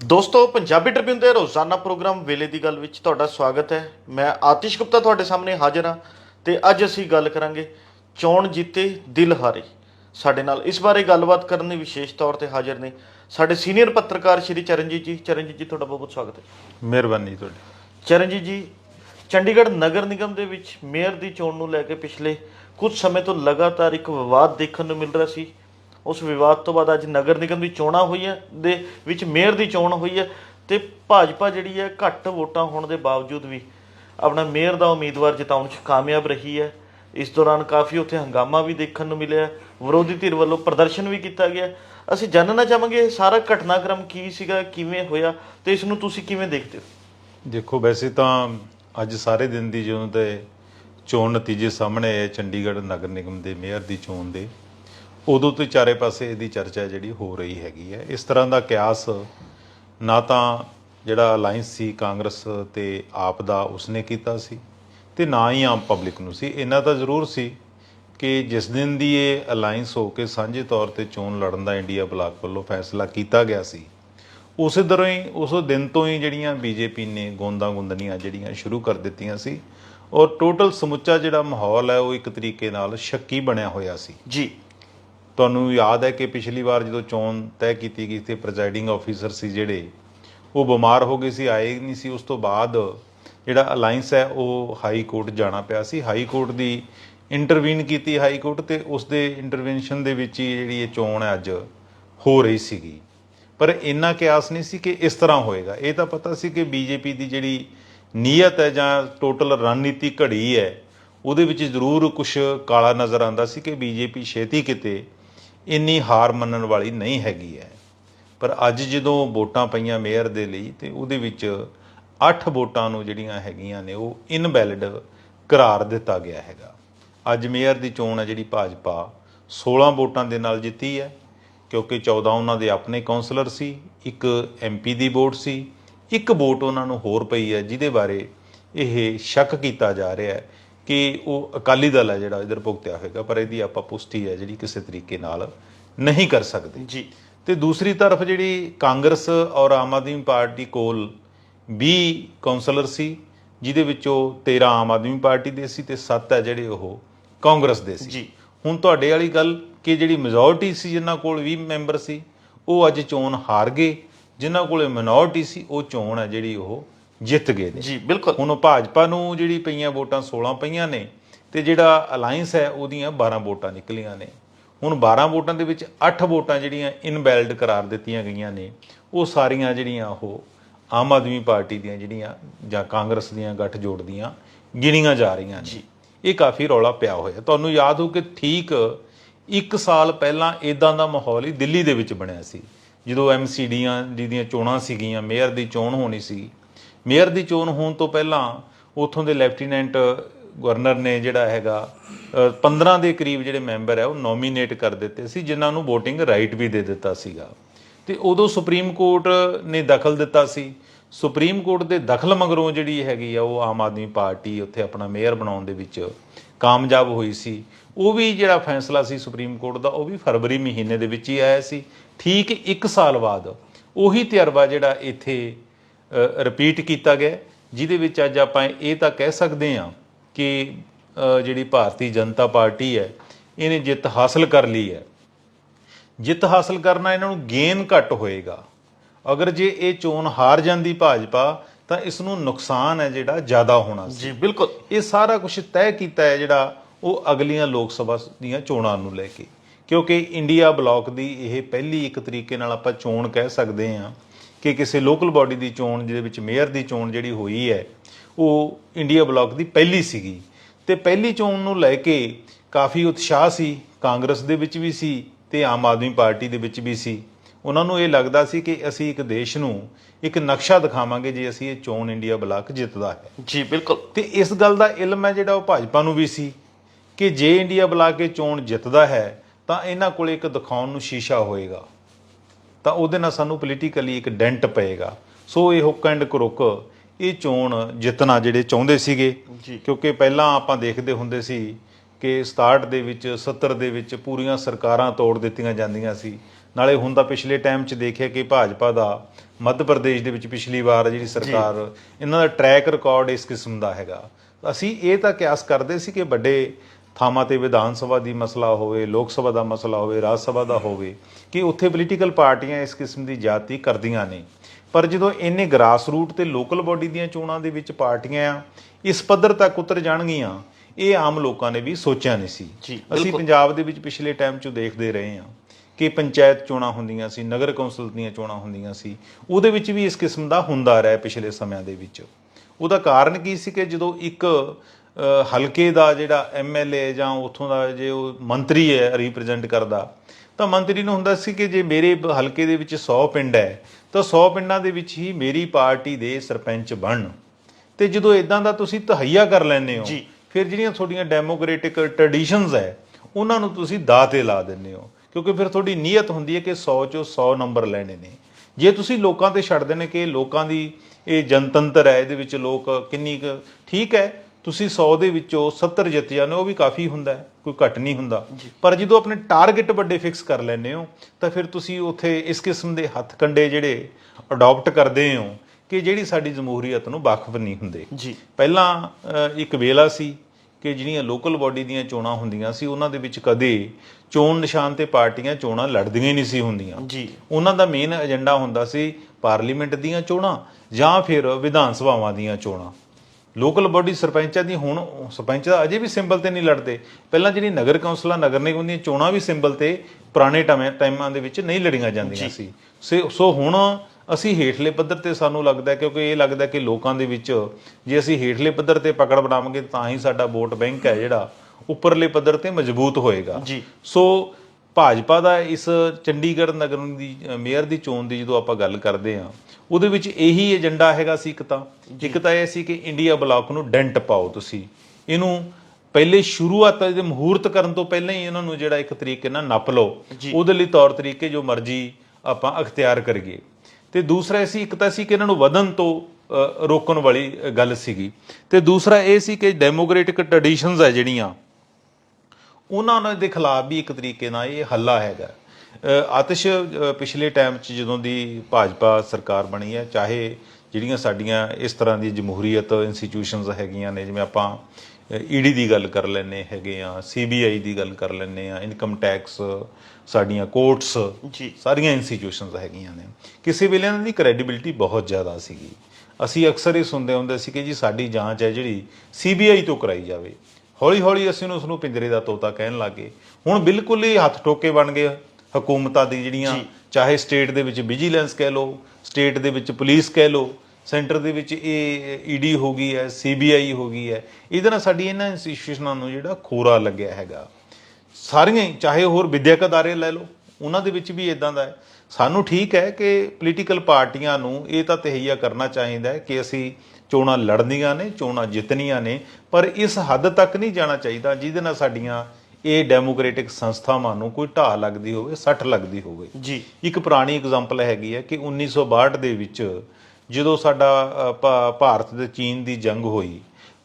ਦੋਸਤੋ ਪੰਜਾਬੀ ਟ੍ਰਿਬਿਊਨ ਦੇ ਰੋਜ਼ਾਨਾ ਪ੍ਰੋਗਰਾਮ ਵੇਲੇ ਦੀ ਗੱਲ ਵਿੱਚ ਤੁਹਾਡਾ ਸਵਾਗਤ ਹੈ। ਮੈਂ ਆਤਿਸ਼ ਗੁਪਤਾ ਤੁਹਾਡੇ ਸਾਹਮਣੇ ਹਾਜ਼ਰ ਹਾਂ ਤੇ ਅੱਜ ਅਸੀਂ ਗੱਲ ਕਰਾਂਗੇ ਚੋਣ ਜਿੱਤੇ ਦਿਲ ਹਾਰੇ। ਸਾਡੇ ਨਾਲ ਇਸ ਬਾਰੇ ਗੱਲਬਾਤ ਕਰਨ ਲਈ ਵਿਸ਼ੇਸ਼ ਤੌਰ ਤੇ ਹਾਜ਼ਰ ਨੇ ਸਾਡੇ ਸੀਨੀਅਰ ਪੱਤਰਕਾਰ ਸ਼੍ਰੀ ਚਰਨਜੀਤ ਜੀ। ਚਰਨਜੀਤ ਜੀ ਤੁਹਾਡਾ ਬਹੁਤ ਬਹੁਤ ਸਵਾਗਤ ਹੈ। ਮਿਹਰਬਾਨੀ ਤੁਹਾਡੀ। ਚਰਨਜੀਤ ਜੀ ਚੰਡੀਗੜ੍ਹ ਨਗਰ ਨਿਗਮ ਦੇ ਵਿੱਚ ਮੇਅਰ ਦੀ ਚੋਣ ਨੂੰ ਲੈ ਕੇ ਪਿਛਲੇ ਕੁਝ ਸਮੇਂ ਤੋਂ ਲਗਾਤਾਰ ਇੱਕ ਵਿਵਾਦ ਦੇਖਣ ਨੂੰ ਮਿਲ ਰਿਹਾ ਸੀ। ਉਸ ਵਿਵਾਦ ਤੋਂ ਬਾਅਦ ਅੱਜ ਨਗਰ ਨਿਗਮ ਦੀ ਚੋਣਾਂ ਹੋਈਆਂ ਦੇ ਵਿੱਚ ਮੇਅਰ ਦੀ ਚੋਣ ਹੋਈ ਹੈ ਤੇ ਭਾਜਪਾ ਜਿਹੜੀ ਹੈ ਘੱਟ ਵੋਟਾਂ ਹੋਣ ਦੇ ਬਾਵਜੂਦ ਵੀ ਆਪਣਾ ਮੇਅਰ ਦਾ ਉਮੀਦਵਾਰ ਜਿਤਾਉਣ 'ਚ ਕਾਮਯਾਬ ਰਹੀ ਹੈ। ਇਸ ਦੌਰਾਨ ਕਾਫੀ ਉੱਥੇ ਹੰਗਾਮਾ ਵੀ ਦੇਖਣ ਨੂੰ ਮਿਲਿਆ, ਵਿਰੋਧੀ ਧਿਰ ਵੱਲੋਂ ਪ੍ਰਦਰਸ਼ਨ ਵੀ ਕੀਤਾ ਗਿਆ। ਅਸੀਂ ਜਾਣਨਾ ਚਾਹਾਂਗੇ ਸਾਰਾ ਘਟਨਾਕ੍ਰਮ ਕੀ ਸੀਗਾ, ਕਿਵੇਂ ਹੋਇਆ ਤੇ ਇਸ ਨੂੰ ਤੁਸੀਂ ਕਿਵੇਂ ਦੇਖਦੇ ਹੋ? ਦੇਖੋ, ਵੈਸੇ ਤਾਂ ਅੱਜ ਸਾਰੇ ਦਿਨ ਦੀ ਜਦੋਂ ਤੇ ਚੋਣ ਨਤੀਜੇ ਸਾਹਮਣੇ ਆਏ ਚੰਡੀਗੜ੍ਹ ਨਗਰ ਨਿਗਮ ਦੇ ਮੇਅਰ ਦੀ ਚੋਣ ਦੇ ਉਦੋਂ ਤੋਂ ਚਾਰੇ ਪਾਸੇ ਇਹਦੀ ਚਰਚਾ ਜਿਹੜੀ ਹੋ ਰਹੀ ਹੈਗੀ ਹੈ। ਇਸ ਤਰ੍ਹਾਂ ਦਾ ਕਿਆਸ ਨਾ ਤਾਂ ਜਿਹੜਾ ਅਲਾਈਅੰਸ ਸੀ ਕਾਂਗਰਸ ਤੇ ਆਪ ਦਾ ਉਸਨੇ ਕੀਤਾ ਸੀ ਤੇ ਨਾ ਹੀ ਆਮ ਪਬਲਿਕ ਨੂੰ ਸੀ। ਇਹਨਾਂ ਤਾਂ ਜ਼ਰੂਰ ਸੀ ਕਿ ਜਿਸ ਦਿਨ ਦੀ ਇਹ ਅਲਾਈਅੰਸ ਹੋ ਕੇ ਸਾਂਝੇ ਤੌਰ ਤੇ ਚੋਣ ਲੜਨ ਦਾ ਇੰਡੀਆ ਬਲਾਕ ਵੱਲੋਂ ਫੈਸਲਾ ਕੀਤਾ ਗਿਆ ਸੀ, ਉਸੇ ਤਰ੍ਹਾਂ ਹੀ, ਉਸ ਦਿਨ ਤੋਂ ਹੀ ਜਿਹੜੀਆਂ ਬੀਜੇਪੀ ਨੇ ਗੋਂਦਾਂ ਗੁੰਦਨੀਆਂ ਜਿਹੜੀਆਂ ਸ਼ੁਰੂ ਕਰ ਦਿੱਤੀਆਂ ਸੀ ਔਰ ਟੋਟਲ ਸਮੁੱਚਾ ਜਿਹੜਾ ਮਾਹੌਲ ਹੈ ਉਹ ਇੱਕ ਤਰੀਕੇ ਨਾਲ ਸ਼ੱਕੀ ਬਣਿਆ ਹੋਇਆ ਸੀ। ਜੀ। ਤੁਹਾਨੂੰ ਯਾਦ ਹੈ ਕਿ ਪਿਛਲੀ ਵਾਰ ਜਦੋਂ ਚੋਣ ਤੈਅ ਕੀਤੀ ਗਈ ਤੇ ਪ੍ਰੈਜ਼ਾਈਡਿੰਗ ਆਫੀਸਰ ਸੀ ਜਿਹੜੇ, ਉਹ ਬਿਮਾਰ ਹੋ ਗਏ ਸੀ, ਆਏ ਨਹੀਂ ਸੀ। ਉਸ ਤੋਂ ਬਾਅਦ ਜਿਹੜਾ ਅਲਾਈਅੰਸ ਹੈ, ਉਹ ਹਾਈ ਕੋਰਟ ਜਾਣਾ ਪਿਆ ਸੀ। ਹਾਈ ਕੋਰਟ ਦੀ ਇੰਟਰਵੀਨ ਕੀਤੀ ਹਾਈ ਕੋਰਟ ਤੇ ਉਸ ਦੇ ਇੰਟਰਵੈਂਸ਼ਨ ਦੇ ਵਿੱਚ ਹੀ ਜਿਹੜੀ ਇਹ ਚੋਣ ਹੈ ਅੱਜ ਹੋ ਰਹੀ ਸੀਗੀ। ਪਰ ਇੰਨਾ ਕਿਆਸ ਨਹੀਂ ਸੀ ਕਿ ਇਸ ਤਰ੍ਹਾਂ ਹੋਏਗਾ। ਇਹ ਤਾਂ ਪਤਾ ਸੀ ਕਿ ਬੀਜੇਪੀ ਦੀ ਜਿਹੜੀ ਨੀਅਤ ਹੈ ਜਾਂ ਟੋਟਲ ਰਣਨੀਤੀ ਘੜੀ ਹੈ, ਉਹਦੇ ਵਿੱਚ ਜ਼ਰੂਰ ਕੁਝ ਕਾਲਾ ਨਜ਼ਰ ਆਉਂਦਾ ਸੀ ਕਿ ਬੀਜੇਪੀ ਛੇਤੀ ਕਿਤੇ ਇੰਨੀ ਹਾਰ ਮੰਨਣ ਵਾਲੀ ਨਹੀਂ ਹੈਗੀ ਹੈ। ਪਰ ਅੱਜ ਜਦੋਂ ਵੋਟਾਂ ਪਈਆਂ ਮੇਅਰ ਦੇ ਲਈ ਤੇ ਉਹਦੇ ਵਿੱਚ 8 ਵੋਟਾਂ ਨੂੰ ਜਿਹੜੀਆਂ ਹੈਗੀਆਂ ਨੇ ਉਹ ਇਨਵੈਲਿਡ ਕਰਾਰ ਦਿੱਤਾ ਗਿਆ ਹੈਗਾ। ਅੱਜ ਮੇਅਰ ਦੀ ਚੋਣ ਹੈ ਜਿਹੜੀ ਭਾਜਪਾ 16 ਵੋਟਾਂ ਦੇ ਨਾਲ ਜਿੱਤੀ ਹੈ, ਕਿਉਂਕਿ 14 ਉਹਨਾਂ ਦੇ ਆਪਣੇ ਕਾਉਂਸਲਰ ਸੀ, ਇੱਕ ਐਮਪੀ ਦੀ ਵੋਟ ਸੀ, ਇੱਕ ਵੋਟ ਉਹਨਾਂ ਨੂੰ ਹੋਰ ਪਈ ਹੈ, ਜਿਹਦੇ ਬਾਰੇ ਇਹ ਸ਼ੱਕ ਕੀਤਾ ਜਾ ਰਿਹਾ ਹੈ ਕਿ ਉਹ ਅਕਾਲੀ ਦਲ ਹੈ ਜਿਹੜਾ ਇਧਰ ਭੁਗਤਿਆ ਹੋਵੇਗਾ ਪਰ ਇਹਦੀ ਆਪਾਂ ਪੁਸ਼ਟੀ ਹੈ ਜਿਹੜੀ ਕਿਸੇ ਤਰੀਕੇ ਨਾਲ ਨਹੀਂ ਕਰ ਸਕਦੇ। ਜੀ। ਤੇ ਦੂਸਰੀ ਤਰਫ ਜਿਹੜੀ ਕਾਂਗਰਸ ਔਰ ਆਮ ਆਦਮੀ ਪਾਰਟੀ ਕੋਲ 20 ਕਾਉਂਸਲਰ ਸੀ ਜਿਹਦੇ ਵਿੱਚੋਂ 13 ਆਮ ਆਦਮੀ ਪਾਰਟੀ ਦੇ ਸੀ ਤੇ 7 ਹੈ ਜਿਹੜੇ ਉਹ ਕਾਂਗਰਸ ਦੇ ਸੀ। ਜੀ। ਹੁਣ ਤੁਹਾਡੇ ਵਾਲੀ ਗੱਲ ਕਿ ਜਿਹੜੀ ਮੈਜੋਰਟੀ ਸੀ ਜਿਨ੍ਹਾਂ ਕੋਲ 20 ਮੈਂਬਰ ਸੀ ਉਹ ਅੱਜ ਚੋਣ ਹਾਰ ਗਏ ਜਿਨ੍ਹਾਂ ਕੋਲੇ ਮਿਨੋਰਟੀ ਸੀ ਉਹ ਚੋਣ ਹੈ ਜਿਹੜੀ ਉਹ ਜਿੱਤ ਗਏ ਨੇ। ਜੀ ਬਿਲਕੁਲ। ਹੁਣ ਉਹ ਭਾਜਪਾ ਨੂੰ ਜਿਹੜੀ ਪਈਆਂ ਵੋਟਾਂ 16 ਪਈਆਂ ਨੇ ਤੇ ਜਿਹੜਾ ਅਲਾਈਅੰਸ ਹੈ ਉਹਦੀਆਂ 12 ਵੋਟਾਂ ਨਿਕਲੀਆਂ ਨੇ। ਹੁਣ 12 ਵੋਟਾਂ ਦੇ ਵਿੱਚ 8 ਵੋਟਾਂ ਜਿਹੜੀਆਂ ਇਨਵੈਲਿਡ ਕਰਾਰ ਦਿੱਤੀਆਂ ਗਈਆਂ ਨੇ ਉਹ ਸਾਰੀਆਂ ਜਿਹੜੀਆਂ ਉਹ ਆਮ ਆਦਮੀ ਪਾਰਟੀ ਦੀਆਂ ਜਿਹੜੀਆਂ ਜਾਂ ਕਾਂਗਰਸ ਦੀਆਂ ਗੱਠ ਜੋੜ ਦੀਆਂ ਗਿਣੀਆਂ ਜਾ ਰਹੀਆਂ ਨੇ। ਇਹ ਕਾਫੀ ਰੌਲਾ ਪਿਆ ਹੋਇਆ। ਤੁਹਾਨੂੰ ਯਾਦ ਹੋ ਕਿ ਠੀਕ 1 ਸਾਲ ਪਹਿਲਾਂ ਇਦਾਂ ਦਾ ਮਾਹੌਲ ਹੀ ਦਿੱਲੀ ਦੇ ਵਿੱਚ ਬਣਿਆ ਸੀ। ਜਦੋਂ ਐਮਸੀਡੀਆਂ ਦੀਆਂ ਚੋਣਾਂ ਸੀਗੀਆਂ ਮੇਅਰ ਦੀ ਚੋਣ ਹੋਣੀ ਸੀ ਮੇਅਰ ਦੀ ਚੋਣ ਹੋਣ ਤੋਂ ਪਹਿਲਾਂ ਉਥੋਂ ਦੇ ਲੈਫਟੀਨੈਂਟ ਗਵਰਨਰ ਨੇ ਜਿਹੜਾ ਹੈਗਾ ਅ, 15 ਦੇ ਕਰੀਬ ਜਿਹੜੇ ਮੈਂਬਰ ਹੈ ਉਹ ਨੋਮੀਨੇਟ ਕਰ ਦਿੱਤੇ ਸੀ ਜਿਨ੍ਹਾਂ ਨੂੰ VOTING ਰਾਈਟ ਵੀ ਦੇ ਦਿੱਤਾ ਸੀਗਾ। ਤੇ ਉਦੋਂ ਸੁਪਰੀਮ ਕੋਰਟ ਨੇ ਦਖਲ ਦਿੱਤਾ ਸੀ। ਸੁਪਰੀਮ ਕੋਰਟ ਦੇ ਦਖਲ ਮਗਰੋਂ ਜਿਹੜੀ ਹੈਗੀ ਆ ਉਹ ਆਮ ਆਦਮੀ ਪਾਰਟੀ ਉੱਥੇ ਆਪਣਾ ਮੇਅਰ ਬਣਾਉਣ ਦੇ ਵਿੱਚ ਕਾਮਯਾਬ ਹੋਈ ਸੀ। ਉਹ ਵੀ ਜਿਹੜਾ ਫੈਸਲਾ ਸੀ ਸੁਪਰੀਮ ਕੋਰਟ ਦਾ ਉਹ ਵੀ ਫਰਵਰੀ ਮਹੀਨੇ ਦੇ ਵਿੱਚ ਹੀ ਆਇਆ ਸੀ। ਠੀਕ 1 ਸਾਲ ਬਾਅਦ ਉਹੀ ਤਜਰਬਾ ਜਿਹੜਾ ਇੱਥੇ ਰਿਪੀਟ ਕੀਤਾ ਗਿਆ ਜਿਹਦੇ ਵਿੱਚ ਅੱਜ ਆਪਾਂ ਇਹ ਤਾਂ ਕਹਿ ਸਕਦੇ ਹਾਂ ਕਿ ਜਿਹੜੀ ਭਾਰਤੀ ਜਨਤਾ ਪਾਰਟੀ ਹੈ ਇਹਨੇ ਜਿੱਤ ਹਾਸਲ ਕਰ ਲਈ ਹੈ। ਜਿੱਤ ਹਾਸਲ ਕਰਨਾ ਇਹਨਾਂ ਨੂੰ ਗੇਨ ਘੱਟ ਹੋਏਗਾ। ਅਗਰ ਜੇ ਇਹ ਚੋਣ ਹਾਰ ਜਾਂਦੀ ਭਾਜਪਾ ਤਾਂ ਇਸ ਨੂੰ ਨੁਕਸਾਨ ਹੈ ਜਿਹੜਾ ਜ਼ਿਆਦਾ ਹੋਣਾ ਸੀ। ਜੀ ਬਿਲਕੁਲ। ਇਹ ਸਾਰਾ ਕੁਝ ਤੈਅ ਕੀਤਾ ਹੈ ਜਿਹੜਾ ਉਹ ਅਗਲੀਆਂ ਲੋਕ ਸਭਾ ਦੀਆਂ ਚੋਣਾਂ ਨੂੰ ਲੈ ਕੇ। ਕਿਉਂਕਿ ਇੰਡੀਆ ਬਲਾਕ ਦੀ ਇਹ ਪਹਿਲੀ ਇੱਕ ਤਰੀਕੇ ਨਾਲ ਆਪਾਂ ਚੋਣ ਕਹਿ ਸਕਦੇ ਹਾਂ ਕਿ ਕਿਸੇ ਲੋਕਲ ਬਾਡੀ ਦੀ ਚੋਣ ਜਿਹਦੇ ਵਿੱਚ ਮੇਅਰ ਦੀ ਚੋਣ ਜਿਹੜੀ ਹੋਈ ਹੈ ਉਹ ਇੰਡੀਆ ਬਲਾਕ ਦੀ ਪਹਿਲੀ ਸੀਗੀ। ਤੇ ਪਹਿਲੀ ਚੋਣ ਨੂੰ ਲੈ ਕੇ ਕਾਫੀ ਉਤਸ਼ਾਹ ਸੀ ਕਾਂਗਰਸ ਦੇ ਵਿੱਚ ਵੀ ਸੀ ਤੇ ਆਮ ਆਦਮੀ ਪਾਰਟੀ ਦੇ ਵਿੱਚ ਵੀ ਸੀ। ਉਹਨਾਂ ਨੂੰ ਇਹ ਲੱਗਦਾ ਸੀ ਕਿ ਅਸੀਂ ਇੱਕ ਦੇਸ਼ ਨੂੰ ਇੱਕ ਨਕਸ਼ਾ ਦਿਖਾਵਾਂਗੇ ਜੇ ਅਸੀਂ ਇਹ ਚੋਣ ਇੰਡੀਆ ਬਲਾਕ ਜਿੱਤਦਾ ਹੈ। ਜੀ ਬਿਲਕੁਲ। ਤੇ ਇਸ ਗੱਲ ਦਾ ਇਲਮ ਹੈ ਜਿਹੜਾ ਉਹ ਭਾਜਪਾ ਨੂੰ ਵੀ ਸੀ ਕਿ ਜੇ ਇੰਡੀਆ ਬੁਲਾ ਕੇ ਚੋਣ ਜਿੱਤਦਾ ਹੈ ਤਾਂ ਇਹਨਾਂ ਕੋਲ ਇੱਕ ਦਿਖਾਉਣ ਨੂੰ ਸ਼ੀਸ਼ਾ ਹੋਏਗਾ। ਤਾਂ ਉਹਦੇ ਨਾਲ ਸਾਨੂੰ ਪੋਲੀਟੀਕਲੀ ਇੱਕ ਡੈਂਟ ਪਏਗਾ। ਸੋ ਇਹ ਹੁੱਕ ਐਂਡ ਕਰੁੱਕ ਇਹ ਚੋਣ ਜਿੱਤਣਾ ਜਿਹੜੇ ਚਾਹੁੰਦੇ ਸੀਗੇ। ਕਿਉਂਕਿ ਪਹਿਲਾਂ ਆਪਾਂ ਦੇਖਦੇ ਹੁੰਦੇ ਸੀ ਕਿ 67 ਦੇ ਵਿੱਚ 70 ਦੇ ਵਿੱਚ ਪੂਰੀਆਂ ਸਰਕਾਰਾਂ ਤੋੜ ਦਿੱਤੀਆਂ ਜਾਂਦੀਆਂ ਸੀ। ਨਾਲੇ ਹੁਣ ਤਾਂ ਪਿਛਲੇ ਟਾਈਮ 'ਚ ਦੇਖਿਆ ਕਿ ਭਾਜਪਾ ਦਾ ਮੱਧ ਪ੍ਰਦੇਸ਼ ਦੇ ਵਿੱਚ ਪਿਛਲੀ ਵਾਰ ਜਿਹੜੀ ਸਰਕਾਰ ਇਹਨਾਂ ਦਾ ਟਰੈਕ ਰਿਕਾਰਡ ਇਸ ਕਿਸਮ ਦਾ ਹੈਗਾ। ਅਸੀਂ ਇਹ ਤਾਂ ਕਿਆਸ ਕਰਦੇ ਸੀ ਕਿ ਵੱਡੇ ਥਾਵਾਂ ਤੇ ਵਿਧਾਨ ਸਭਾ ਦੀ ਮਸਲਾ ਹੋਵੇ ਲੋਕ ਸਭਾ ਦਾ ਮਸਲਾ ਹੋਵੇ ਰਾਜ ਸਭਾ ਦਾ ਹੋਵੇ ਕਿ ਉੱਥੇ ਪੋਲੀਟੀਕਲ ਪਾਰਟੀਆਂ ਇਸ ਕਿਸਮ ਦੀ ਜਾਤੀ ਕਰਦੀਆਂ ਨੇ। ਪਰ ਜਦੋਂ ਇੰਨੇ ਗਰਾਸ ਰੂਟ ਤੇ ਲੋਕਲ ਬਾਡੀ ਦੀਆਂ ਚੋਣਾਂ ਦੇ ਵਿੱਚ ਪਾਰਟੀਆਂ ਇਸ ਪੱਧਰ ਤੱਕ ਉਤਰ ਜਾਣਗੀਆਂ ਇਹ ਆਮ ਲੋਕਾਂ ਨੇ ਵੀ ਸੋਚਿਆ ਨਹੀਂ ਸੀ। ਅਸੀਂ ਪੰਜਾਬ ਦੇ ਵਿੱਚ ਪਿਛਲੇ ਟਾਈਮ 'ਚ ਦੇਖਦੇ ਰਹੇ ਹਾਂ ਕਿ ਪੰਚਾਇਤ ਚੋਣਾਂ ਹੁੰਦੀਆਂ ਸੀ ਨਗਰ ਕੌਂਸਲ ਦੀਆਂ ਚੋਣਾਂ ਹੁੰਦੀਆਂ ਸੀ ਉਹਦੇ ਵਿੱਚ ਵੀ ਇਸ ਕਿਸਮ ਦਾ ਹੁੰਦਾ ਰਿਹਾ ਪਿਛਲੇ ਸਮਿਆਂ ਦੇ ਵਿੱਚ। ਉਹਦਾ ਕਾਰਨ ਕੀ ਸੀ ਕਿ ਜਦੋਂ ਇੱਕ ਹਲਕੇ ਦਾ ਜਿਹੜਾ ਐਮਐਲਏ ਜਾਂ ਉੱਥੋਂ ਦਾ ਜੇ ਉਹ ਮੰਤਰੀ ਹੈ ਰਿਪਰੈਜ਼ੈਂਟ ਕਰਦਾ ਤਾਂ ਮੰਤਰੀ ਨੂੰ ਹੁੰਦਾ ਸੀ ਕਿ ਜੇ ਮੇਰੇ ਹਲਕੇ ਦੇ ਵਿੱਚ 100 ਪਿੰਡ ਹੈ ਤਾਂ 100 ਪਿੰਡਾਂ ਦੇ ਵਿੱਚ ਹੀ ਮੇਰੀ ਪਾਰਟੀ ਦੇ ਸਰਪੰਚ ਬਣਨ। ਤੇ ਜਦੋਂ ਇਦਾਂ ਦਾ ਤੁਸੀਂ ਤਹਈਆ ਕਰ ਲੈਂਦੇ ਹੋ। ਫਿਰ ਜਿਹੜੀਆਂ ਤੁਹਾਡੀਆਂ ਡੈਮੋਕ੍ਰੈਟਿਕ ਟ੍ਰੈਡੀਸ਼ਨਸ ਹੈ ਉਹਨਾਂ ਨੂੰ ਤੁਸੀਂ ਦਾਅ ਤੇ ਲਾ ਦਿੰਦੇ ਹੋ। ਕਿਉਂਕਿ ਫਿਰ ਤੁਹਾਡੀ ਨੀਅਤ ਹੁੰਦੀ ਹੈ ਕਿ 100 ਚੋਂ 100 ਨੰਬਰ ਲੈਣੇ ਨੇ। ਜੇ ਤੁਸੀਂ ਲੋਕਾਂ ਤੇ ਛੱਡਦੇ ਨੇ ਕਿ ਲੋਕਾਂ ਦੀ ਇਹ ਜਨਤੰਤਰ ਹੈ ਇਹਦੇ ਵਿੱਚ ਲੋਕ ਕਿੰਨੀ ਠੀਕ ਹੈ ਤੁਸੀਂ 100 ਦੇ ਵਿੱਚੋਂ 70 ਜਿੱਤ ਜਾਂਦੇ ਹੋ ਉਹ ਵੀ ਕਾਫੀ ਹੁੰਦਾ ਕੋਈ ਘੱਟ ਨਹੀਂ ਹੁੰਦਾ। ਪਰ ਜਦੋਂ ਆਪਣੇ ਟਾਰਗੇਟ ਵੱਡੇ ਫਿਕਸ ਕਰ ਲੈਂਦੇ ਹੋ ਤਾਂ ਫਿਰ ਤੁਸੀਂ ਉੱਥੇ ਇਸ ਕਿਸਮ ਦੇ ਹੱਥ ਕੰਡੇ ਜਿਹੜੇ ਅਡਾਪਟ ਕਰਦੇ ਹੋ ਕਿ ਜਿਹੜੀ ਸਾਡੀ ਜਮਹੂਰੀਅਤ ਨੂੰ ਵਾਕਫ ਨਹੀਂ ਹੁੰਦੇ। ਜੀ। ਪਹਿਲਾਂ ਇੱਕ ਵੇਲਾ ਸੀ ਕਿ ਜਿਹੜੀਆਂ ਲੋਕਲ ਬਾਡੀ ਦੀਆਂ ਚੋਣਾਂ ਹੁੰਦੀਆਂ ਸੀ ਉਹਨਾਂ ਦੇ ਵਿੱਚ ਕਦੇ ਚੋਣ ਨਿਸ਼ਾਨ ਤੇ ਪਾਰਟੀਆਂ ਚੋਣਾਂ ਲੜਦੀਆਂ ਹੀ ਨਹੀਂ ਸੀ ਹੁੰਦੀਆਂ। ਜੀ। ਉਹਨਾਂ ਦਾ ਮੇਨ ਏਜੰਡਾ ਹੁੰਦਾ ਸੀ ਪਾਰਲੀਮੈਂਟ ਦੀਆਂ ਚੋਣਾਂ ਜਾਂ ਫਿਰ ਵਿਧਾਨ ਸਭਾਵਾਂ ਦੀਆਂ ਚੋਣਾਂ। ਲੋਕਲ ਬਾਡੀ ਸਰਪੰਚਾਂ ਦੀ ਹੁਣ ਸਰਪੰਚ ਦਾ ਅਜੇ ਵੀ ਸਿੰਬਲ ਤੇ ਨਹੀਂ ਲੜਦੇ। ਪਹਿਲਾਂ ਜਿਹੜੀ ਨਗਰ ਕੌਂਸਲਾਂ ਨਗਰ ਨਿਗਮ ਦੀਆਂ ਚੋਣਾਂ ਵੀ ਸਿੰਬਲ ਤੇ ਪੁਰਾਣੇ ਟਾਈਮ- ਟਾਈਮਾਂ ਦੇ ਵਿੱਚ ਨਹੀਂ ਲੜੀਆਂ ਜਾਂਦੀਆਂ ਸੀ। ਸੇ- ਹੁਣ ਅਸੀਂ ਹੇਠਲੇ ਪੱਧਰ ਤੇ ਸਾਨੂੰ ਲੱਗਦਾ ਕਿਉਂਕਿ ਇਹ ਲੱਗਦਾ ਕਿ ਲੋਕਾਂ ਦੇ ਵਿੱਚ ਜੇ ਅਸੀਂ ਹੇਠਲੇ ਪੱਧਰ ਤੇ ਪਕੜ ਬਣਾਵਾਂਗੇ ਤਾਂ ਹੀ ਸਾਡਾ ਵੋਟ ਬੈਂਕ ਹੈ ਜਿਹੜਾ ਉੱਪਰਲੇ ਪੱਧਰ ਤੇ ਮਜ਼ਬੂਤ ਹੋਏਗਾ। ਸੋ ਭਾਜਪਾ ਦਾ ਇਸ ਚੰਡੀਗੜ੍ਹ ਨਗਰ ਦੀ ਮੇਅਰ ਦੀ ਚੋਣ ਦੀ ਜਦੋਂ ਆਪਾਂ ਗੱਲ ਕਰਦੇ ਹਾਂ ਉਹਦੇ ਵਿੱਚ ਇਹੀ ਏਜੰਡਾ ਹੈਗਾ ਸੀ ਇੱਕ ਤਾਂ। ਇੱਕ ਤਾਂ ਇਹ ਸੀ ਕਿ ਇੰਡੀਆ ਬਲਾਕ ਨੂੰ ਡੈਂਟ ਪਾਓ ਤੁਸੀਂ। ਇਹਨੂੰ ਪਹਿਲੇ ਸ਼ੁਰੂਆਤ ਦੇ ਮਹੂਰਤ ਕਰਨ ਤੋਂ ਪਹਿਲਾਂ ਹੀ ਇਹਨਾਂ ਨੂੰ ਜਿਹੜਾ ਇੱਕ ਤਰੀਕੇ ਨਾਲ ਨੱਪ ਲਓ। ਉਹਦੇ ਲਈ ਤੌਰ ਤਰੀਕੇ ਜੋ ਮਰਜ਼ੀ ਆਪਾਂ ਅਖਤਿਆਰ ਕਰੀਏ। ਤੇ ਦੂਸਰਾ ਇਹ ਸੀ ਇੱਕ ਤਾਂ ਸੀ ਕਿ ਇਹਨਾਂ ਨੂੰ ਵਧਣ ਤੋਂ ਰੋਕਣ ਵਾਲੀ ਗੱਲ ਸੀਗੀ। ਤੇ ਦੂਸਰਾ ਇਹ ਸੀ ਕਿ ਡੈਮੋਕ੍ਰੈਟਿਕ ਟ੍ਰੈਡੀਸ਼ਨਸ ਹੈ ਜਿਹੜੀਆਂ ਉਹਨਾਂ ਦੇ ਖਿਲਾਫ ਵੀ ਇੱਕ ਤਰੀਕੇ ਨਾਲ ਇਹ ਹੱਲਾ ਹੈਗਾ। ਆਤਿਸ਼ ਪਿਛਲੇ ਟਾਈਮ 'ਚ ਜਦੋਂ ਦੀ ਭਾਜਪਾ ਸਰਕਾਰ ਬਣੀ ਹੈ ਚਾਹੇ ਜਿਹੜੀਆਂ ਸਾਡੀਆਂ ਇਸ ਤਰ੍ਹਾਂ ਦੀ ਜਮਹੂਰੀਅਤ ਇੰਸਟੀਟਿਊਸ਼ਨਸ ਹੈਗੀਆਂ ਨੇ ਜਿਵੇਂ ਆਪਾਂ ਈਡੀ ਦੀ ਗੱਲ ਕਰ ਲੈਨੇ ਹੈਗੇ ਆ ਸੀਬੀਆਈ ਦੀ ਗੱਲ ਕਰ ਲੈਨੇ ਆ ਇਨਕਮ ਟੈਕਸ ਸਾਡੀਆਂ ਕੋਰਟਸ ਜੀ। ਸਾਰੀਆਂ ਇੰਸਟੀਟਿਊਸ਼ਨਸ ਹੈਗੀਆਂ ਨੇ। ਕਿਸੇ ਵੇਲੇ ਇਹਨਾਂ ਦੀ ਕ੍ਰੈਡੀਬਿਲਿਟੀ ਬਹੁਤ ਜ਼ਿਆਦਾ ਸੀਗੀ। ਅਸੀਂ ਅਕਸਰ ਇਹ ਸੁਣਦੇ ਹੁੰਦੇ ਸੀ ਕਿ ਜੀ ਸਾਡੀ ਜਾਂਚ ਹੈ ਜਿਹੜੀ ਸੀਬੀਆਈ ਤੋਂ ਕਰਾਈ ਜਾਵੇ। ਹੌਲੀ ਹੌਲੀ ਅਸੀਂ ਉਸ ਨੂੰ ਪਿੰਜਰੇ ਦਾ ਤੋਤਾ ਕਹਿਣ ਲੱਗੇ। ਹੁਣ ਬਿਲਕੁਲ ਹੀ ਹੱਥ ਠੋਕੇ ਬਣ ਗਏ ਹਕੂਮਤਾਂ ਦੀ ਜਿਹੜੀਆਂ ਚਾਹੇ ਸਟੇਟ ਦੇ ਵਿੱਚ ਵਿਜੀਲੈਂਸ ਕਹਿ ਲਓ ਸਟੇਟ ਦੇ ਵਿੱਚ ਪੁਲਿਸ ਕਹਿ ਲਓ ਸੈਂਟਰ ਦੇ ਵਿੱਚ ਇਹ ਈਡੀ ਹੋ ਗਈ ਹੈ ਸੀਬੀਆਈ ਹੋ ਗਈ ਹੈ ਇਹਦੇ ਨਾਲ ਸਾਡੀ ਇਹਨਾਂ ਇੰਸਟੀਟਿਊਸ਼ਨਾਂ ਨੂੰ ਜਿਹੜਾ ਖੋਰਾ ਲੱਗਿਆ ਹੈਗਾ। ਸਾਰੀਆਂ ਚਾਹੇ ਹੋਰ ਵਿਦਿਅਕ ਅਦਾਰੇ ਲੈ ਲਓ ਉਹਨਾਂ ਦੇ ਵਿੱਚ ਵੀ ਇਦਾਂ ਦਾ ਹੈ। ਸਾਨੂੰ ਠੀਕ ਹੈ ਕਿ ਪੋਲੀਟੀਕਲ ਪਾਰਟੀਆਂ ਨੂੰ ਇਹ ਤਾਂ ਤਹਈਆ ਕਰਨਾ ਚਾਹੀਦਾ ਹੈ ਕਿ ਅਸੀਂ ਚੋਣਾਂ ਲੜਨੀਆਂ ਨੇ ਚੋਣਾਂ ਜਿੱਤਣੀਆਂ ਨੇ ਪਰ ਇਸ ਹੱਦ ਤੱਕ ਨਹੀਂ ਜਾਣਾ ਚਾਹੀਦਾ ਜਿਹਦੇ ਨਾਲ ਸਾਡੀਆਂ ਇਹ ਡੈਮੋਕ੍ਰੈਟਿਕ ਸੰਸਥਾਵਾਂ ਨੂੰ ਕੋਈ ਢਾਹ ਲੱਗਦੀ ਹੋਵੇ ਸੱਟ ਲੱਗਦੀ ਹੋਵੇ। ਜੀ। ਇੱਕ ਪੁਰਾਣੀ ਐਗਜ਼ਾਮਪਲ ਹੈਗੀ ਹੈ ਕਿ 1962 ਦੇ ਵਿੱਚ ਜਦੋਂ ਸਾਡਾ ਭਾਰਤ ਤੇ ਚੀਨ ਦੀ ਜੰਗ ਹੋਈ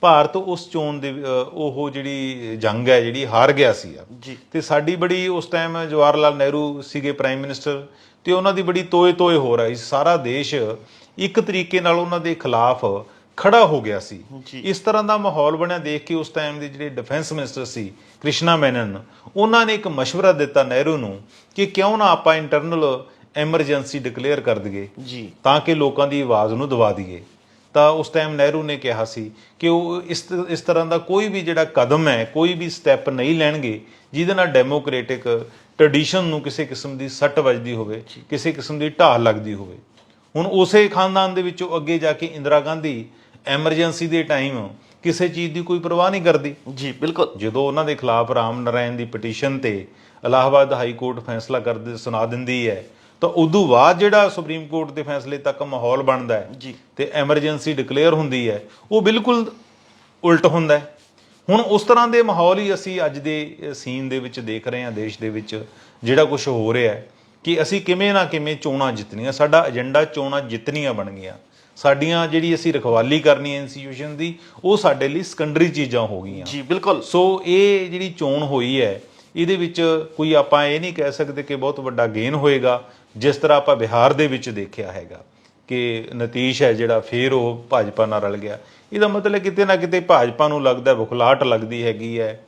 ਭਾਰਤ ਉਸ ਚੋਣ ਦੇ ਉਹ ਜਿਹੜੀ ਜੰਗ ਹੈ ਜਿਹੜੀ ਹਾਰ ਗਿਆ ਸੀ ਜੀ। ਤੇ ਸਾਡੀ ਬੜੀ ਉਸ ਟਾਈਮ ਜਵਾਹਰ ਲਾਲ ਨਹਿਰੂ ਸੀਗੇ ਪ੍ਰਾਈਮ ਮਿਨਿਸਟਰ ਤੇ ਉਹਨਾਂ ਦੀ ਬੜੀ ਤੋਏ ਤੋਏ ਹੋ ਰਹੀ ਸੀ। ਸਾਰਾ ਦੇਸ਼ ਇੱਕ ਤਰੀਕੇ ਨਾਲ ਉਹਨਾਂ ਦੇ ਖਿਲਾਫ ਖੜਾ ਹੋ ਗਿਆ ਸੀ। ਇਸ ਤਰ੍ਹਾਂ ਦਾ ਮਾਹੌਲ ਬਣਿਆ ਦੇਖ ਕੇ ਉਸ ਟਾਈਮ ਦੇ ਜਿਹੜੇ ਡਿਫੈਂਸ ਮਿਨਿਸਟਰ ਸੀ ਕ੍ਰਿਸ਼ਨਾ ਮੈਨਨ ਉਹਨਾਂ ਨੇ ਇੱਕ ਮਸ਼ਵਰਾ ਦਿੱਤਾ ਨਹਿਰੂ ਨੂੰ ਕਿ ਕਿਉਂ ਨਾ ਆਪਾਂ ਇੰਟਰਨਲ ਐਮਰਜੈਂਸੀ ਡਿਕਲੇਅਰ ਕਰ ਦਈਏ ਤਾਂ ਕਿ ਲੋਕਾਂ ਦੀ ਆਵਾਜ਼ ਨੂੰ ਦਬਾ ਦਈਏ। ਤਾਂ ਉਸ ਟਾਈਮ ਨਹਿਰੂ ਨੇ ਕਿਹਾ ਸੀ ਕਿ ਉਹ ਇਸ ਇਸ ਤਰ੍ਹਾਂ ਦਾ ਕੋਈ ਵੀ ਜਿਹੜਾ ਕਦਮ ਹੈ ਕੋਈ ਵੀ ਸਟੈਪ ਨਹੀਂ ਲੈਣਗੇ ਜਿਹਦੇ ਨਾਲ ਡੈਮੋਕਰੇਟਿਕ ਟ੍ਰੈਡੀਸ਼ਨ ਨੂੰ ਕਿਸੇ ਕਿਸਮ ਦੀ ਸੱਟ ਵੱਜਦੀ ਹੋਵੇ ਕਿਸੇ ਕਿਸਮ ਦੀ ਢਾਹ ਲੱਗਦੀ ਹੋਵੇ। ਹੁਣ ਉਸੇ ਖਾਨਦਾਨ ਦੇ ਵਿੱਚੋਂ ਅੱਗੇ ਜਾ ਕੇ ਇੰਦਰਾ ਗਾਂਧੀ ਐਮਰਜੈਂਸੀ ਦੇ ਟਾਈਮ ਕਿਸੇ ਚੀਜ਼ ਦੀ ਕੋਈ ਪਰਵਾਹ ਨਹੀਂ ਕਰਦੀ। ਜੀ ਬਿਲਕੁਲ। ਜਦੋਂ ਉਹਨਾਂ ਦੇ ਖਿਲਾਫ ਰਾਮ ਨਾਰਾਇਣ ਦੀ ਪਟੀਸ਼ਨ ਤੇ ਇਲਾਹਾਬਾਦ ਹਾਈ ਕੋਰਟ ਫੈਸਲਾ ਕਰ ਦੇ ਸੁਣਾ ਦਿੰਦੀ ਹੈ ਤਾਂ ਉਦੋਂ ਬਾਅਦ ਜਿਹੜਾ ਸੁਪਰੀਮ ਕੋਰਟ ਦੇ ਫੈਸਲੇ ਤੱਕ ਮਾਹੌਲ ਬਣਦਾ ਹੈ ਜੀ। ਤੇ ਐਮਰਜੈਂਸੀ ਡਿਕਲੇਅਰ ਹੁੰਦੀ ਹੈ ਉਹ ਬਿਲਕੁਲ ਉਲਟ ਹੁੰਦਾ ਹੈ। ਹੁਣ ਉਸ ਤਰ੍ਹਾਂ ਦੇ ਮਾਹੌਲ ਹੀ ਅਸੀਂ ਅੱਜ ਦੇ ਸੀਨ ਦੇ ਵਿੱਚ ਦੇਖ ਰਹੇ ਹਾਂ ਦੇਸ਼ ਦੇ ਵਿੱਚ ਜਿਹੜਾ ਕੁਝ ਹੋ ਰਿਹਾ ਹੈ ਕਿ ਅਸੀਂ ਕਿਵੇਂ ਨਾ ਕਿਵੇਂ ਚੋਣਾਂ ਜਿੱਤਣੀਆਂ ਸਾਡਾ ਏਜੰਡਾ ਚੋਣਾਂ ਜਿੱਤਣੀਆਂ ਬਣ ਗਿਆ ਸਾਡੀਆਂ ਜਿਹੜੀ ਅਸੀਂ ਰਖਵਾਲੀ ਕਰਨੀ ਹੈ ਇੰਸਟੀਟਿਊਸ਼ਨ ਦੀ ਉਹ ਸਾਡੇ ਲਈ ਸੈਕੰਡਰੀ ਚੀਜ਼ਾਂ ਹੋ ਗਈਆਂ। ਜੀ ਬਿਲਕੁਲ। ਸੋ ਇਹ ਜਿਹੜੀ ਚੋਣ ਹੋਈ ਹੈ ਇਹਦੇ ਵਿੱਚ ਕੋਈ ਆਪਾਂ ਇਹ ਨਹੀਂ ਕਹਿ ਸਕਦੇ ਕਿ ਬਹੁਤ ਵੱਡਾ ਗੇਨ ਹੋਏਗਾ ਜਿਸ ਤਰ੍ਹਾਂ ਆਪਾਂ ਬਿਹਾਰ ਦੇ ਵਿੱਚ ਦੇਖਿਆ ਹੈਗਾ ਕਿ ਨਤੀਸ਼ ਹੈ ਜਿਹੜਾ ਫੇਰ ਉਹ ਭਾਜਪਾ ਨਾਲ ਰਲ ਗਿਆ। ਇਹਦਾ ਮਤਲਬ ਕਿਤੇ ਨਾ ਕਿਤੇ ਭਾਜਪਾ ਨੂੰ ਲੱਗਦਾ ਬੁਖਲਾਟ ਲੱਗਦੀ ਹੈਗੀ ਹੈ।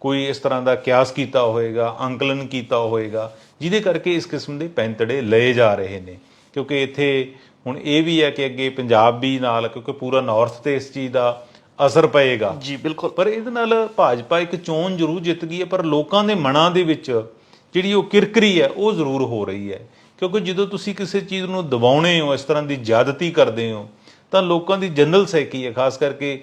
ਕੋਈ ਇਸ ਤਰ੍ਹਾਂ ਦਾ ਕਿਆਸ ਕੀਤਾ ਹੋਏਗਾ ਅੰਕਲਨ ਕੀਤਾ ਹੋਏਗਾ ਜਿਹਦੇ ਕਰਕੇ ਇਸ ਕਿਸਮ ਦੇ ਪੈਂਤੜੇ ਲਏ ਜਾ ਰਹੇ ਨੇ। ਕਿਉਂਕਿ ਇੱਥੇ ਹੁਣ ਇਹ ਵੀ ਹੈ ਕਿ ਅੱਗੇ ਪੰਜਾਬ ਵੀ ਨਾਲ ਕਿਉਂਕਿ ਪੂਰਾ ਨਾਰਥ ਤੇ ਇਸ ਚੀਜ਼ ਦਾ ਅਸਰ ਪਏਗਾ। ਜੀ ਬਿਲਕੁਲ। ਪਰ ਇਹਦੇ ਨਾਲ ਭਾਜਪਾ ਇੱਕ ਚੋਣ ਜ਼ਰੂਰ ਜਿੱਤ ਗਈ ਹੈ ਪਰ ਲੋਕਾਂ ਦੇ ਮਨਾਂ ਦੇ ਵਿੱਚ ਜਿਹੜੀ ਉਹ ਕਿਰਕਰੀ ਹੈ ਉਹ ਜ਼ਰੂਰ ਹੋ ਰਹੀ ਹੈ। ਕਿਉਂਕਿ ਜਦੋਂ ਤੁਸੀਂ ਕਿਸੇ ਚੀਜ਼ ਨੂੰ ਦਬਾਉਣੇ ਹੋ ਇਸ ਤਰ੍ਹਾਂ ਦੀ ਜ਼ਿਆਦਤੀ ਕਰਦੇ ਹੋ ਤਾਂ ਲੋਕਾਂ ਦੀ ਜਨਰਲ ਸੈਕੀ ਹੈ ਖਾਸ ਕਰਕੇ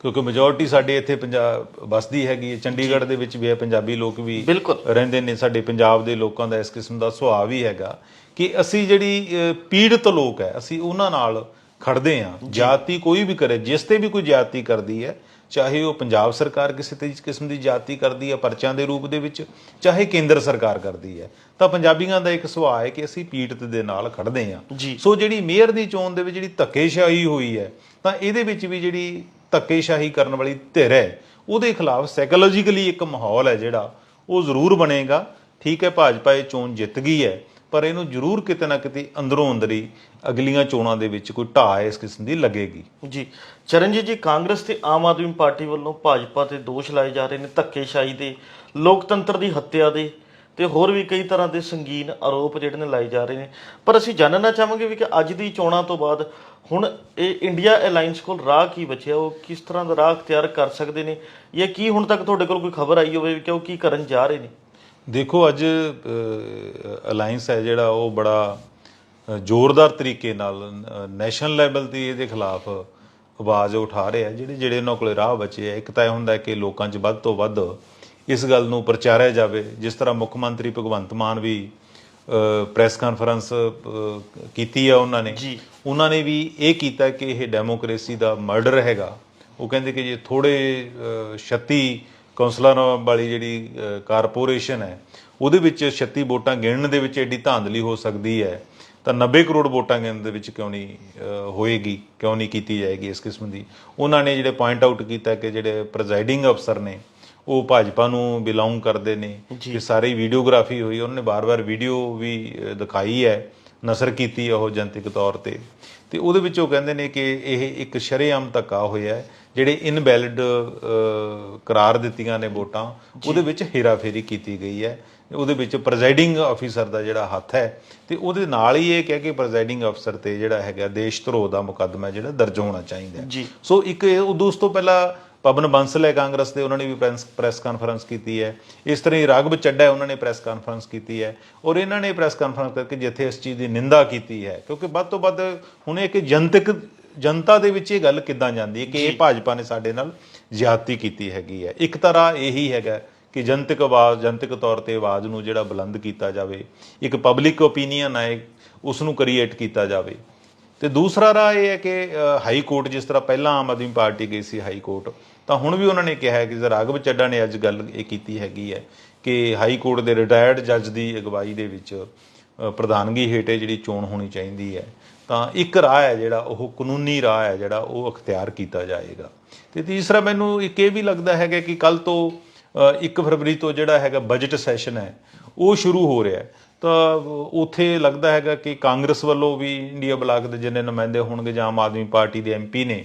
ਕਿਉਂਕਿ ਮੈਜੋਰਿਟੀ ਸਾਡੇ ਇੱਥੇ ਪੰਜਾਬ ਬਸਦੀ ਹੈਗੀ ਹੈ। ਚੰਡੀਗੜ੍ਹ ਦੇ ਵਿੱਚ ਵੀ ਹੈ ਪੰਜਾਬੀ ਲੋਕ ਵੀ। ਰਹਿੰਦੇ ਨੇ ਸਾਡੇ ਪੰਜਾਬ ਦੇ ਲੋਕਾਂ ਦਾ ਇਸ ਕਿਸਮ ਦਾ ਸੁਭਾਅ ਵੀ ਹੈਗਾ। ਕਿ ਅਸੀਂ ਜਿਹੜੀ ਪੀੜਤ ਲੋਕ ਹੈ ਅਸੀਂ ਉਹਨਾਂ ਨਾਲ ਖੜਦੇ ਹਾਂ। ਜਾਤੀ ਕੋਈ ਵੀ ਕਰੇ ਜਿਸ ਤੇ ਵੀ ਕੋਈ ਜਾਤੀ ਕਰਦੀ ਹੈ ਚਾਹੇ ਉਹ ਪੰਜਾਬ ਸਰਕਾਰ ਕਿਸੇ ਤੇ ਕਿਸਮ ਦੀ ਜਾਤੀ ਕਰਦੀ ਹੈ ਪਰਚਾਂ ਦੇ ਰੂਪ ਦੇ ਵਿੱਚ ਚਾਹੇ ਕੇਂਦਰ ਸਰਕਾਰ ਕਰਦੀ ਹੈ ਤਾਂ ਪੰਜਾਬੀਆਂ ਦਾ ਇੱਕ ਸੁਭਾਅ ਹੈ ਕਿ ਅਸੀਂ ਪੀੜਤ ਦੇ ਨਾਲ ਖੜਦੇ ਜੀ। ਸੋ ਜਿਹੜੀ ਮੇਅਰ ਦੀ ਚੋਣ ਦੇ ਵਿੱਚ ਜਿਹੜੀ ਧੱਕੇਸ਼ਾਹੀ ਹੋਈ ਹੈ ਤਾਂ ਇਹਦੇ ਵਿੱਚ ਵੀ ਜਿਹੜੀ ਧੱਕੇਸ਼ਾਹੀ ਕਰਨ ਵਾਲੀ ਧਿਰ ਹੈ ਉਹਦੇ ਖਿਲਾਫ ਸਾਈਕੋਲੋਜੀਕਲੀ ਇੱਕ ਮਾਹੌਲ ਹੈ ਜਿਹੜਾ ਉਹ ਜ਼ਰੂਰ ਬਣੇਗਾ। ਠੀਕ ਹੈ ਭਾਜਪਾ ਇਹ ਚੋਣ ਜਿੱਤ ਗਈ ਹੈ। ਪਰ ਇਹਨੂੰ ਜ਼ਰੂਰ ਕਿਤੇ ਨਾ ਕਿਤੇ ਅੰਦਰੋਂ ਅੰਦਰੀ ਅਗਲੀਆਂ ਚੋਣਾਂ ਦੇ ਵਿੱਚ ਕੋਈ ਢਾਹ ਇਸ ਕਿਸਮ ਦੀ ਲੱਗੇਗੀ। ਜੀ, ਚਰਨਜੀਤ ਜੀ, ਕਾਂਗਰਸ ਤੇ ਆਮ ਆਦਮੀ ਪਾਰਟੀ ਵੱਲੋਂ ਭਾਜਪਾ ਤੇ ਦੋਸ਼ ਲਾਏ ਜਾ ਰਹੇ ਨੇ ਧੱਕੇਸ਼ਾਹੀ ਦੇ, ਲੋਕਤੰਤਰ ਦੀ ਹੱਤਿਆ ਦੇ ਤੇ ਹੋਰ ਵੀ ਕਈ ਤਰ੍ਹਾਂ ਦੇ ਸੰਗੀਨ ਆਰੋਪ ਜਿਹੜੇ ਨੇ ਲਾਏ ਜਾ ਰਹੇ ਨੇ। ਪਰ ਅਸੀਂ ਜਾਣਨਾ ਚਾਹਾਂਗੇ ਵੀ ਕਿ ਅੱਜ ਦੀ ਚੋਣਾਂ ਤੋਂ ਬਾਅਦ ਹੁਣ ਇਹ ਇੰਡੀਆ ਅਲਾਈਅੰਸ ਕੋਲ ਰਾਹ ਕੀ ਬਚਿਆ, ਉਹ ਕਿਸ ਤਰ੍ਹਾਂ ਦਾ ਰਾਹ ਅਖਤਿਆਰ ਕਰ ਸਕਦੇ ਨੇ ਜਾਂ ਕੀ ਹੁਣ ਤੱਕ ਤੁਹਾਡੇ ਕੋਲ ਕੋਈ ਖਬਰ ਆਈ ਹੋਵੇ ਕਿ ਉਹ ਕੀ ਕਰਨ ਜਾ ਰਹੇ ਨੇ? ਦੇਖੋ ਅੱਜ ਅਲਾਈਅੰਸ ਹੈ ਜਿਹੜਾ ਉਹ ਬੜਾ ਜ਼ੋਰਦਾਰ ਤਰੀਕੇ ਨਾਲ ਨੈਸ਼ਨਲ ਲੈਵਲ ਤੇ ਇਹਦੇ ਖਿਲਾਫ ਆਵਾਜ਼ ਉਠਾ ਰਿਹਾ ਜਿਹੜੇ ਜਿਹੜੇ ਉਹਨਾਂ ਕੋਲੇ ਰਾਹ ਬਚੇ ਆ ਇੱਕ ਤਾਂ ਇਹ ਹੁੰਦਾ ਕਿ ਲੋਕਾਂ 'ਚ ਵੱਧ ਤੋਂ ਵੱਧ ਇਸ ਗੱਲ ਨੂੰ ਪ੍ਰਚਾਰਿਆ ਜਾਵੇ। ਜਿਸ ਤਰ੍ਹਾਂ ਮੁੱਖ ਮੰਤਰੀ ਭਗਵੰਤ ਮਾਨ ਵੀ ਪ੍ਰੈਸ ਕਾਨਫਰੰਸ ਕੀਤੀ ਆ ਉਹਨਾਂ ਨੇ। ਜੀ। ਉਹਨਾਂ ਨੇ ਵੀ ਇਹ ਕੀਤਾ ਕਿ ਇਹ ਡੈਮੋਕ੍ਰੇਸੀ ਦਾ ਮਰਡਰ ਹੈਗਾ। ਉਹ ਕਹਿੰਦੇ ਕਿ ਜੇ ਥੋੜੇ 36 ਕੌਂਸਲਰਾਂ ਵਾਲੀ ਜਿਹੜੀ ਕਾਰਪੋਰੇਸ਼ਨ ਹੈ ਉਹਦੇ ਵਿੱਚ 36 ਵੋਟਾਂ ਗਿਣਨ ਦੇ ਵਿੱਚ ਐਡੀ ਧਾਂਦਲੀ ਹੋ ਸਕਦੀ ਹੈ। ਤਾਂ 90 ਕਰੋੜ ਵੋਟਾਂ ਗਿਣਨ ਦੇ ਵਿੱਚ ਕਿਉਂ ਨਹੀਂ ਹੋਏਗੀ ਕਿਉਂ ਨਹੀਂ ਕੀਤੀ ਜਾਏਗੀ ਇਸ ਕਿਸਮ ਦੀ? ਉਹਨਾਂ ਨੇ ਜਿਹੜੇ ਪੁਆਇੰਟ ਆਊਟ ਕੀਤਾ ਕਿ ਜਿਹੜੇ ਪ੍ਰੈਜ਼ਾਈਡਿੰਗ ਅਫਸਰ ਨੇ ਉਹ ਭਾਜਪਾ ਨੂੰ ਬਿਲੋਂਗ ਕਰਦੇ ਨੇ। ਕਿ ਸਾਰੀ ਵੀਡੀਓਗ੍ਰਾਫੀ ਹੋਈ ਉਹਨਾਂ ਨੇ ਬਾਰ-ਬਾਰ ਵੀਡੀਓ ਵੀ ਦਿਖਾਈ ਹੈ ਨਸਰ ਕੀਤੀ ਉਹ ਜਨਤਕ ਤੌਰ ਤੇ। ਤੇ ਉਹਦੇ ਵਿੱਚ ਉਹ ਕਹਿੰਦੇ ਨੇ ਕਿ ਇਹ ਇੱਕ ਸ਼ਰੇਆਮ ਧੱਕਾ ਹੋਇਆ ਹੈ ਜਿਹੜੇ ਇਨਵੈਲਿਡ ਕਰਾਰ ਦਿੱਤੀਆਂ ਨੇ ਵੋਟਾਂ ਉਹਦੇ ਵਿੱਚ ਹੇਰਾਫੇਰੀ ਕੀਤੀ ਗਈ ਹੈ। ਉਹਦੇ ਵਿੱਚ ਪ੍ਰੈਜ਼ਾਈਡਿੰਗ ਅਫੀਸਰ ਦਾ ਜਿਹੜਾ ਹੱਥ ਹੈ ਤੇ ਉਹਦੇ ਨਾਲ ਹੀ ਇਹ ਕਹਿ ਕੇ ਪ੍ਰੈਜ਼ਾਈਡਿੰਗ ਅਫਸਰ ਤੇ ਜਿਹੜਾ ਹੈਗਾ ਦੇਸ਼ ਧਰੋਹ ਦਾ ਮੁਕੱਦਮਾ ਜਿਹੜਾ ਦਰਜ ਹੋਣਾ ਚਾਹੀਦਾ। ਸੋ ਇੱਕ ਇਹ- ਉਸ ਤੋਂ ਪਹਿਲਾਂ ਪਵਨ ਬੰਸਲ ਹੈ ਕਾਂਗਰਸ ਦੇ ਉਹਨਾਂ ਨੇ ਵੀ ਪ੍ਰੈਸ ਪ੍ਰੈਸ ਕਾਨਫਰੰਸ ਕੀਤੀ ਹੈ। ਇਸ ਤਰ੍ਹਾਂ ਹੀ ਰਾਘਵ ਚੱਡਾ ਹੈ ਉਹਨਾਂ ਨੇ ਪ੍ਰੈਸ ਕਾਨਫਰੰਸ ਕੀਤੀ ਹੈ। ਔਰ ਇਹਨਾਂ ਨੇ ਪ੍ਰੈਸ ਕਾਨਫਰੰਸ ਕਰਕੇ ਜਿੱਥੇ ਇਸ ਚੀਜ਼ ਦੀ ਨਿੰਦਾ ਕੀਤੀ ਹੈ ਕਿਉਂਕਿ ਵੱਧ ਤੋਂ ਵੱਧ ਹੁਣ ਇਹ ਕਿ ਜਨਤਕ ਜਨਤਾ ਦੇ ਵਿੱਚ ਇਹ ਗੱਲ ਕਿੱਦਾਂ ਜਾਂਦੀ ਹੈ ਕਿ ਇਹ ਭਾਜਪਾ ਨੇ ਸਾਡੇ ਨਾਲ ਜ਼ਿਆਦਤੀ ਕੀਤੀ ਹੈਗੀ ਹੈ। ਇੱਕ ਤਰ੍ਹਾਂ ਇਹੀ ਹੈਗਾ ਕਿ ਜਨਤਕ ਆਵਾਜ਼ ਜਨਤਕ ਤੌਰ ਤੇ ਆਵਾਜ਼ ਨੂੰ ਜਿਹੜਾ ਬੁਲੰਦ ਕੀਤਾ ਜਾਵੇ ਇੱਕ ਪਬਲਿਕ ਓਪੀਨੀਅਨ ਹੈ ਉਸ ਨੂੰ ਕ੍ਰੀਏਟ ਕੀਤਾ ਜਾਵੇ। ਤੇ ਦੂਸਰਾ ਰਾਹ ਇਹ ਹੈ ਕਿ ਹਾਈ ਕੋਰਟ ਜਿਸ ਤਰ੍ਹਾਂ ਪਹਿਲਾਂ ਆਮ ਆਦਮੀ ਪਾਰਟੀ ਗਈ ਸੀ ਹਾਈ ਕੋਰਟ, ਤਾਂ ਹੁਣ ਵੀ ਉਹਨਾਂ ਨੇ ਕਿਹਾ ਹੈ ਕਿ ਜ਼ਰਾ ਰਾਘਵ ਚੱਡਾ ਨੇ ਅੱਜ ਗੱਲ ਇਹ ਕੀਤੀ ਹੈਗੀ ਹੈ ਕਿ ਹਾਈ ਕੋਰਟ ਦੇ ਰਿਟਾਇਰਡ ਜੱਜ ਦੀ ਅਗਵਾਈ ਦੇ ਵਿੱਚ ਪ੍ਰਧਾਨਗੀ ਹੇਠੇ ਜਿਹੜੀ ਚੋਣ ਹੋਣੀ ਚਾਹੀਦੀ ਹੈ, ਤਾਂ ਇੱਕ ਰਾਹ ਹੈ ਜਿਹੜਾ, ਉਹ ਕਾਨੂੰਨੀ ਰਾਹ ਹੈ ਜਿਹੜਾ, ਉਹ ਅਖਤਿਆਰ ਕੀਤਾ ਜਾਏਗਾ। ਤੇ ਤੀਸਰਾ ਮੈਨੂੰ ਇੱਕ ਇਹ ਵੀ ਲੱਗਦਾ ਹੈਗਾ ਕਿ ਕੱਲ ਤੋਂ 1 ਫਰਵਰੀ ਤੋਂ ਜਿਹੜਾ ਹੈਗਾ ਬਜਟ ਸੈਸ਼ਨ ਹੈ, ਉਹ ਸ਼ੁਰੂ ਹੋ ਰਿਹਾ ਹੈ। ਤਾਂ ਉੱਥੇ ਲੱਗਦਾ ਹੈਗਾ ਕਿ ਕਾਂਗਰਸ ਵੱਲੋਂ ਵੀ ਇੰਡੀਆ ਬਲਾਕ ਦੇ ਜਿੰਨੇ ਨੁਮਾਇੰਦੇ ਹੋਣਗੇ ਜਾਂ ਆਮ ਆਦਮੀ ਪਾਰਟੀ ਦੇ ਐਮਪੀ ਨੇ,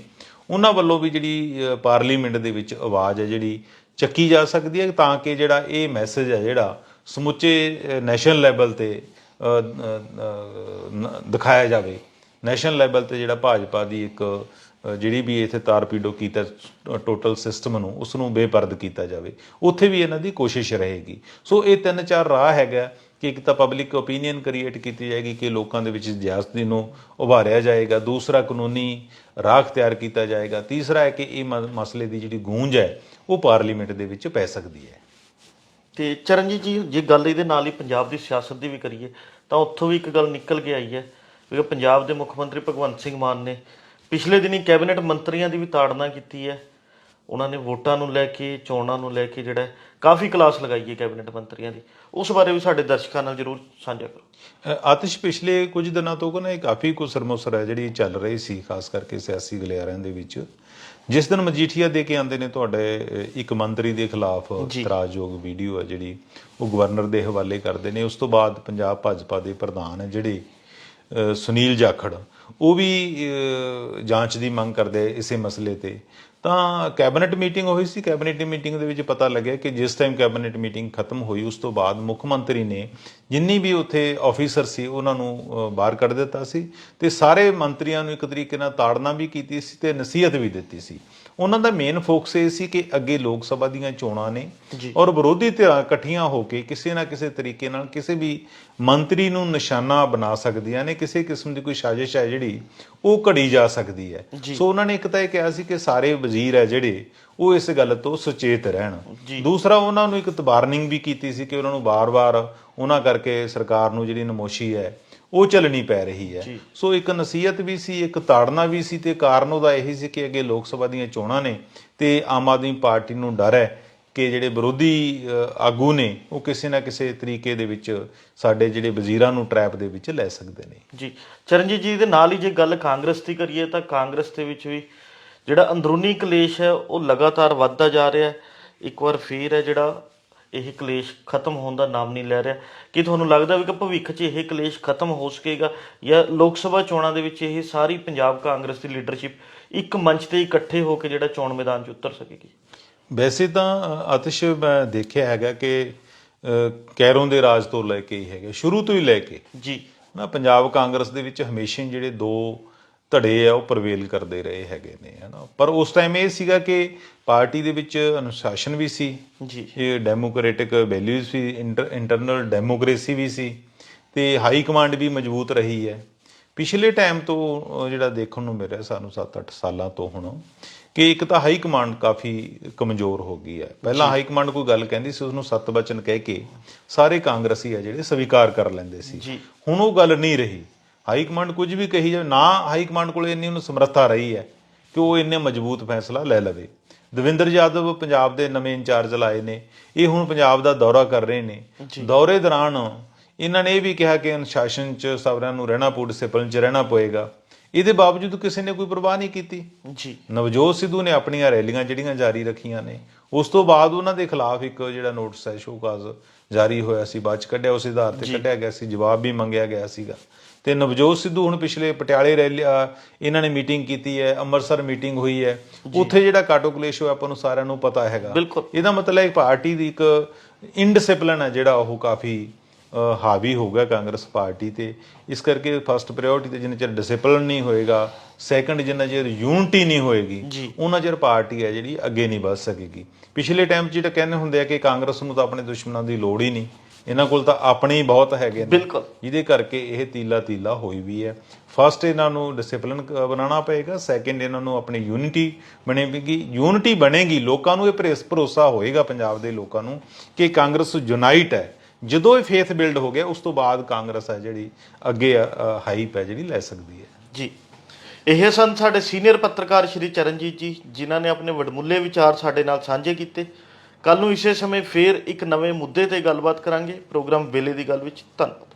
ਉਹਨਾਂ ਵੱਲੋਂ ਵੀ ਜਿਹੜੀ ਪਾਰਲੀਮੈਂਟ ਦੇ ਵਿੱਚ ਆਵਾਜ਼ ਹੈ ਜਿਹੜੀ ਚੱਕੀ ਜਾ ਸਕਦੀ ਹੈ ਤਾਂ ਕਿ ਜਿਹੜਾ ਇਹ ਮੈਸੇਜ ਹੈ ਜਿਹੜਾ ਸਮੁੱਚੇ ਨੈਸ਼ਨਲ ਲੈਵਲ ਤੇ ਨ- ਦਿਖਾਇਆ ਜਾਵੇ। ਨੈਸ਼ਨਲ ਲੈਵਲ ਤੇ ਜਿਹੜਾ ਭਾਜਪਾ ਦੀ ਇੱਕ ਜਿਹੜੀ ਵੀ ਇੱਥੇ ਤਾਰਪੀਡੋ ਕੀਤਾ ਟੋਟਲ ਸਿਸਟਮ ਨੂੰ ਉਸ ਨੂੰ ਬੇਪਰਦ ਕੀਤਾ ਜਾਵੇ। ਉੱਥੇ ਵੀ ਇਹਨਾਂ ਦੀ ਕੋਸ਼ਿਸ਼ ਰਹੇਗੀ। ਸੋ ਇਹ ਤਿੰਨ ਚਾਰ ਰਾਹ ਹੈਗਾ। ਕਿ ਇੱਕ ਤਾਂ ਪਬਲਿਕ ਓਪੀਨੀਅਨ ਕ੍ਰੀਏਟ ਕੀਤੀ ਜਾਏਗੀ ਕਿ ਲੋਕਾਂ ਦੇ ਵਿੱਚ ਜਿਆਸਤੀ ਨੂੰ ਉਭਾਰਿਆ ਜਾਏਗਾ। ਦੂਸਰਾ ਕਾਨੂੰਨੀ ਰਾਹ ਤਿਆਰ ਕੀਤਾ ਜਾਏਗਾ। ਤੀਸਰਾ ਹੈ ਕਿ ਇਹ ਮ- ਮਸਲੇ ਦੀ ਜਿਹੜੀ ਗੂੰਜ ਹੈ, ਉਹ ਪਾਰਲੀਮੈਂਟ ਦੇ ਵਿੱਚ ਪੈ ਸਕਦੀ ਹੈ। ਤੇ ਚਰਨਜੀਤ ਜੀ, ਜੇ ਗੱਲ ਇਹਦੇ ਨਾਲ ਹੀ ਪੰਜਾਬ ਦੀ ਸਿਆਸਤ ਦੀ ਵੀ ਕਰੀਏ, ਤਾਂ ਉੱਥੋਂ ਵੀ ਇੱਕ ਗੱਲ ਨਿਕਲ ਕੇ ਆਈ ਹੈ ਕਿ ਪੰਜਾਬ ਦੇ ਮੁੱਖ ਮੰਤਰੀ ਭਗਵੰਤ ਸਿੰਘ ਮਾਨ ਨੇ ਪਿਛਲੇ ਦਿਨੀ ਕੈਬਨਿਟ ਮੰਤਰੀਆਂ ਦੀ ਵੀ ਤਾੜਨਾ ਕੀਤੀ ਹੈ। ਉਹਨਾਂ ਨੇ ਵੋਟਾਂ ਨੂੰ ਲੈ ਕੇ ਚੋਣਾਂ ਨੂੰ ਲੈ ਕੇ ਜਿਹੜਾ ਕਾਫੀ ਕਲਾਸ ਲਗਾਈ ਹੈ ਕੈਬਨਿਟ ਮੰਤਰੀਆਂ ਦੀ। ਉਸ ਬਾਰੇ ਵੀ ਸਾਡੇ ਦਰਸ਼ਕਾਂ ਨਾਲ ਜਰੂਰ ਸਾਂਝਾ ਕਰੋ। ਆਤਿਸ਼ ਪਿਛਲੇ ਕੁਝ ਦਿਨਾਂ ਤੋਂ ਨਾ ਇਹ ਕਾਫੀ ਕੁ ਸਰਮੋਸਰ ਹੈ ਜਿਹੜੀ ਚੱਲ ਰਹੀ ਸੀ ਖਾਸ ਕਰਕੇ ਸਿਆਸੀ ਗਲਿਆਰਿਆਂ ਦੇ ਵਿੱਚ। ਜਿਸ ਦਿਨ ਮਜੀਠੀਆ ਦੇ ਕੇ ਆਉਂਦੇ ਨੇ ਤੁਹਾਡੇ ਇੱਕ ਮੰਤਰੀ ਦੇ ਖਿਲਾਫ। ਇਤਰਾਜ਼ਯੋਗ ਵੀਡੀਓ ਹੈ ਜਿਹੜੀ ਉਹ ਗਵਰਨਰ ਦੇ ਹਵਾਲੇ ਕਰਦੇ ਨੇ। ਉਸ ਤੋਂ ਬਾਅਦ ਪੰਜਾਬ ਭਾਜਪਾ ਦੇ ਪ੍ਰਧਾਨ ਹੈ ਜਿਹੜੇ ਸੁਨੀਲ ਜਾਖੜ। ਉਹ ਵੀ ਜਾਂਚ ਦੀ ਮੰਗ ਕਰਦੇ ਇਸੇ ਮਸਲੇ ਤੇ। ਤਾਂ ਕੈਬਨਿਟ ਮੀਟਿੰਗ ਹੋਈ ਸੀ। ਕੈਬਨਿਟ ਮੀਟਿੰਗ ਦੇ ਵਿੱਚ ਪਤਾ ਲੱਗਿਆ ਕਿ ਜਿਸ ਟਾਈਮ ਕੈਬਨਿਟ ਮੀਟਿੰਗ ਖਤਮ ਹੋਈ, ਉਸ ਤੋਂ ਬਾਅਦ ਮੁੱਖ ਮੰਤਰੀ ਨੇ ਜਿੰਨੀ ਵੀ ਉੱਥੇ ਆਫੀਸਰ ਸੀ, ਉਹਨਾਂ ਨੂੰ ਬਾਹਰ ਕੱਢ ਦਿੱਤਾ ਸੀ ਤੇ ਸਾਰੇ ਮੰਤਰੀਆਂ ਨੂੰ ਇੱਕ ਤਰੀਕੇ ਨਾਲ ਤਾੜਨਾ ਵੀ ਕੀਤੀ ਸੀ ਤੇ ਨਸੀਹਤ ਵੀ ਦਿੱਤੀ ਸੀ। ਉਹਨਾਂ ਦਾ ਮੇਨ ਫੋਕਸ ਇਹ ਸੀ ਕਿ ਅੱਗੇ ਲੋਕ ਸਭਾ ਦੀਆਂ ਚੋਣਾਂ ਨੇ। ਔਰ ਵਿਰੋਧੀ ਧਿਰਾਂ ਇਕੱਠੀਆਂ ਹੋ ਕੇ ਕਿਸੇ ਨਾ ਕਿਸੇ ਤਰੀਕੇ ਨਾਲ ਕਿਸੇ ਵੀ ਮੰਤਰੀ ਨੂੰ ਨਿਸ਼ਾਨਾ ਬਣਾ ਸਕਦੀਆਂ ਨੇ ਕਿਸੇ ਕਿਸਮ ਦੀ ਕੋਈ ਸਾਜ਼ਿਸ਼ ਹੈ ਜਿਹੜੀ ਉਹ ਘੜੀ ਜਾ ਸਕਦੀ ਹੈ। ਸੋ ਉਹਨਾਂ ਨੇ ਇੱਕ ਤਾਂ ਇਹ ਕਿਹਾ ਸੀ ਕਿ ਸਾਰੇ ਵਜ਼ੀਰ ਹੈ ਜਿਹੜੇ ਉਹ ਇਸ ਗੱਲ ਤੋਂ ਸੁਚੇਤ ਰਹਿਣ। ਦੂਸਰਾ ਉਹਨਾਂ ਨੂੰ ਇੱਕ ਵਾਰਨਿੰਗ ਵੀ ਕੀਤੀ ਸੀ ਕਿ ਉਹਨਾਂ ਨੂੰ ਬਾਰ-ਬਾਰ ਉਹਨਾਂ ਕਰਕੇ ਸਰਕਾਰ ਨੂੰ ਜਿਹੜੀ ਨਮੋਸ਼ੀ ਹੈ ਉਹ ਚੱਲਣੀ ਪੈ ਰਹੀ ਹੈ। ਸੋ ਇੱਕ ਨਸੀਹਤ ਵੀ ਸੀ ਇੱਕ ਤਾੜਨਾ ਵੀ ਸੀ ਤੇ ਕਾਰਨ ਉਹਦਾ ਇਹੀ ਸੀ ਕਿ ਅੱਗੇ ਲੋਕ ਸਭਾ ਦੀਆਂ ਚੋਣਾਂ ਨੇ ਤੇ ਆਮ ਆਦਮੀ ਪਾਰਟੀ ਨੂੰ ਡਰ ਹੈ ਕਿ ਜਿਹੜੇ ਵਿਰੋਧੀ ਆਗੂ ਨੇ ਉਹ ਕਿਸੇ ਨਾ ਕਿਸੇ ਤਰੀਕੇ ਦੇ ਵਿੱਚ ਸਾਡੇ ਜਿਹੜੇ ਵਜ਼ੀਰਾਂ ਨੂੰ ਟਰੈਪ ਦੇ ਵਿੱਚ ਲੈ ਸਕਦੇ ਨੇ। ਜੀ। ਚਰਨਜੀਤ ਜੀ ਦੇ ਨਾਲ ਹੀ ਜੇ ਗੱਲ ਕਾਂਗਰਸ ਦੀ ਕਰੀਏ ਤਾਂ ਕਾਂਗਰਸ ਦੇ ਵਿੱਚ ਵੀ ਜਿਹੜਾ ਅੰਦਰੂਨੀ ਕਲੇਸ਼ ਹੈ ਉਹ ਲਗਾਤਾਰ ਵੱਧਦਾ ਜਾ ਰਿਹਾ ਹੈ। ਇੱਕ ਵਾਰ ਫੇਰ ਹੈ ਜਿਹੜਾ ਇਹ ਕਲੇਸ਼ ਖਤਮ ਹੋਣ ਦਾ ਨਾਮ ਨਹੀਂ ਲੈ ਰਿਹਾ। ਕੀ ਤੁਹਾਨੂੰ ਲੱਗਦਾ ਵੀ ਕਿ ਭਵਿੱਖ 'ਚ ਇਹ ਕਲੇਸ਼ ਖਤਮ ਹੋ ਸਕੇਗਾ ਜਾਂ ਲੋਕ ਸਭਾ ਚੋਣਾਂ ਦੇ ਵਿੱਚ ਇਹ ਸਾਰੀ ਪੰਜਾਬ ਕਾਂਗਰਸ ਦੀ ਲੀਡਰਸ਼ਿਪ ਇੱਕ ਮੰਚ ਤੇ ਇਕੱਠੇ ਹੋ ਕੇ ਜਿਹੜਾ ਚੋਣ ਮੈਦਾਨ 'ਚ ਉਤਰ ਸਕੇਗੀ? ਵੈਸੇ ਤਾਂ ਆਤਿਸ਼ ਮੈਂ ਦੇਖਿਆ ਹੈਗਾ ਕਿ ਕੈਰੋਂ ਦੇ ਰਾਜ ਤੋਂ ਲੈ ਕੇ ਹੀ ਹੈਗੇ ਸ਼ੁਰੂ ਤੋਂ ਹੀ ਲੈ ਕੇ। ਜੀ। ਨਾ ਪੰਜਾਬ ਕਾਂਗਰਸ ਦੇ ਵਿੱਚ ਹਮੇਸ਼ਾ ਹੀ ਜਿਹੜੇ ਦੋ ਧੜੇ ਆ ਉਹ ਪ੍ਰਵੇਲ ਕਰਦੇ ਰਹੇ ਹੈਗੇ ਨੇ ਹਨਾ। ਪਰ ਉਸ ਟਾਈਮ ਇਹ ਸੀਗਾ ਕਿ ਪਾਰਟੀ ਦੇ ਵਿੱਚ ਅਨੁਸ਼ਾਸਨ ਵੀ ਸੀ ਜੀ। ਇਹ ਡੈਮੋਕ੍ਰੈਟਿਕ ਵੈਲਿਊਜ਼ ਵੀ ਇੰਟਰਨਲ ਡੈਮੋਕ੍ਰੇਸੀ ਵੀ ਸੀ ਤੇ ਹਾਈ ਕਮਾਂਡ ਵੀ ਮਜ਼ਬੂਤ ਰਹੀ ਹੈ। ਪਿਛਲੇ ਟਾਈਮ ਤੋਂ ਜਿਹੜਾ ਦੇਖਣ ਨੂੰ ਮਿਲ ਰਿਹਾ ਸਾਨੂੰ 7-8 ਸਾਲਾਂ ਤੋਂ ਹੁਣ ਕਿ ਇੱਕ ਤਾਂ ਹਾਈ ਕਮਾਂਡ ਕਾਫੀ ਕਮਜ਼ੋਰ ਹੋ ਗਈ ਹੈ। ਪਹਿਲਾਂ ਹਾਈ ਕਮਾਂਡ ਕੋਈ ਗੱਲ ਕਹਿੰਦੀ ਸੀ ਉਸ ਨੂੰ ਸੱਤ ਬਚਨ ਕਹਿ ਕੇ ਸਾਰੇ ਕਾਂਗਰਸੀ ਆ ਜਿਹੜੇ ਸਵੀਕਾਰ ਕਰ ਲੈਂਦੇ ਸੀ। ਹੁਣ ਉਹ ਗੱਲ ਨਹੀਂ ਰਹੀ। ਹਾਈ ਕਮਾਂਡ ਕੁਝ ਵੀ ਕਹੀ ਜਾਵੇ ਨਾ ਹਾਈ ਕਮਾਂਡ ਕੋਲ ਇੰਨੀ ਉਹਨੂੰ ਸਮਰੱਥਾ ਰਹੀ ਹੈ ਕਿ ਉਹ ਇੰਨੇ ਮਜ਼ਬੂਤ ਫੈਸਲਾ ਲੈ ਲਵੇ। ਦਵਿੰਦਰ ਯਾਦਵ ਪੰਜਾਬ ਦੇ ਨਵੇਂ ਇੰਚਾਰਜ ਲਾਏ ਨੇ ਇਹ ਹੁਣ ਪੰਜਾਬ ਦਾ ਦੌਰਾ ਕਰ ਰਹੇ ਨੇ। ਦੌਰੇ ਦੌਰਾਨ ਇਹਨਾਂ ਨੇ ਇਹ ਵੀ ਕਿਹਾ ਕਿ ਅਨੁਸ਼ਾਸਨ ਚ ਸਾਰਿਆਂ ਨੂੰ ਰਹਿਣਾ ਪਊ ਡਿਸਪਲਿਨ ਚ ਰਹਿਣਾ ਪਏਗਾ। ਇਹਦੇ ਬਾਵਜੂਦ ਕਿਸੇ ਨੇ ਕੋਈ ਪਰਵਾਹ ਨਹੀਂ ਕੀਤੀ। ਜੀ। ਨਵਜੋਤ ਸਿੱਧੂ ਨੇ ਆਪਣੀਆਂ ਰੈਲੀਆਂ ਜਿਹੜੀਆਂ ਜਾਰੀ ਰੱਖੀਆਂ ਨੇ ਉਸ ਤੋਂ ਬਾਅਦ ਉਹਨਾਂ ਦੇ ਖਿਲਾਫ ਇੱਕ ਜਿਹੜਾ ਨੋਟਿਸ ਹੈ ਸ਼ੋਕਾਜ਼ ਜਾਰੀ ਹੋਇਆ ਸੀ ਬਾਅਦ ਚ ਕੱਢਿਆ ਉਸ ਆਧਾਰ ਤੇ ਕੱਢਿਆ ਗਿਆ ਸੀ ਜਵਾਬ ਵੀ ਮੰਗਿਆ ਗਿਆ ਸੀਗਾ। ਤੇ ਨਵਜੋਤ ਸਿੱਧੂ ਹੁਣ ਪਿਛਲੇ ਪਟਿਆਲੇ ਰੈਲੀ ਅ, ਇਹਨਾਂ ਨੇ ਮੀਟਿੰਗ ਕੀਤੀ ਹੈ ਅੰਮ੍ਰਿਤਸਰ ਮੀਟਿੰਗ ਹੋਈ ਹੈ। ਉੱਥੇ ਜਿਹੜਾ ਕਾਟੋ ਕਲੇਸ਼ ਹੋਇਆ ਆਪਾਂ ਨੂੰ ਸਾਰਿਆਂ ਨੂੰ ਪਤਾ ਹੈਗਾ। ਇਹਦਾ ਮਤਲਬ ਹੈ ਪਾਰਟੀ ਦੀ ਇੱਕ ਇਨਡਿਸਪਲਿਨ ਹੈ ਜਿਹੜਾ ਉਹ ਕਾਫੀ ਹਾਵੀ ਹੋ ਗਿਆ ਕਾਂਗਰਸ ਪਾਰਟੀ ਤੇ। ਇਸ ਕਰਕੇ ਫਸਟ ਪ੍ਰਾਇੋਰਟੀ ਤੇ ਜਿੰਨਾ ਚਿਰ ਡਿਸਪਲਿਨ ਨਹੀਂ ਹੋਏਗਾ ਸੈਕੰਡ ਜਿੰਨਾ ਚਿਰ ਯੂਨਿਟੀ ਨਹੀਂ ਹੋਏਗੀ। ਉਹਨਾਂ ਚਿਰ ਪਾਰਟੀ ਹੈ ਜਿਹੜੀ ਅੱਗੇ ਨਹੀਂ ਵੱਧ ਸਕੇਗੀ। ਪਿਛਲੇ ਟਾਈਮ 'ਚ ਜਿਹੜਾ ਕਹਿੰਦੇ ਹੁੰਦੇ ਆ ਕਿ ਕਾਂਗਰਸ ਨੂੰ ਤਾਂ ਆਪਣੇ ਦੁਸ਼ਮਣਾਂ ਦੀ ਲੋੜ ਹੀ ਨਹੀਂ ਇਹਨਾਂ ਕੋਲ ਤਾਂ ਆਪਣੇ ਹੀ ਬਹੁਤ ਹੈਗੇ ਨੇ। ਬਿਲਕੁਲ। ਜਿਹਦੇ ਕਰਕੇ ਇਹ ਤੀਲਾ ਤੀਲਾ ਹੋਈ ਵੀ ਹੈ। ਫਸਟ ਇਹਨਾਂ ਨੂੰ ਡਿਸਪਲਿਨ ਬਣਾਉਣਾ ਪਏਗਾ ਸੈਕੰਡ ਇਹਨਾਂ ਨੂੰ ਆਪਣੀ ਯੂਨਿਟੀ ਬਣੇਗੀ। ਯੂਨਿਟੀ ਬਣੇਗੀ ਲੋਕਾਂ ਨੂੰ ਇਹ ਭਰੇਸ- ਭਰੋਸਾ ਹੋਏਗਾ ਪੰਜਾਬ ਦੇ ਲੋਕਾਂ ਨੂੰ ਕਿ ਕਾਂਗਰਸ ਯੂਨਾਈਟ ਹੈ। ਜਦੋਂ ਇਹ ਫੇਥ ਬਿਲਡ ਹੋ ਗਿਆ, ਉਸ ਤੋਂ ਬਾਅਦ ਕਾਂਗਰਸ ਹੈ ਜਿਹੜੀ ਅੱਗੇ ਹਾਈਪ ਹੈ ਜਿਹੜੀ ਲੈ ਸਕਦੀ ਹੈ। ਜੀ। ਇਹ ਸਨ ਸਾਡੇ ਸੀਨੀਅਰ ਪੱਤਰਕਾਰ ਸ਼੍ਰੀ ਚਰਨਜੀਤ ਜੀ, ਜਿਨ੍ਹਾਂ ਨੇ ਆਪਣੇ ਵਡਮੁੱਲੇ ਵਿਚਾਰ ਸਾਡੇ ਨਾਲ ਸਾਂਝੇ ਕੀਤੇ। ਕੱਲ ਨੂੰ ਇਸੇ ਸਮੇਂ ਫੇਰ ਇੱਕ ਨਵੇਂ ਮੁੱਦੇ ਤੇ ਗੱਲਬਾਤ ਕਰਾਂਗੇ। ਪ੍ਰੋਗਰਾਮ ਵੇਲੇ ਦੀ ਗੱਲ ਵਿੱਚ, ਧੰਨਵਾਦ।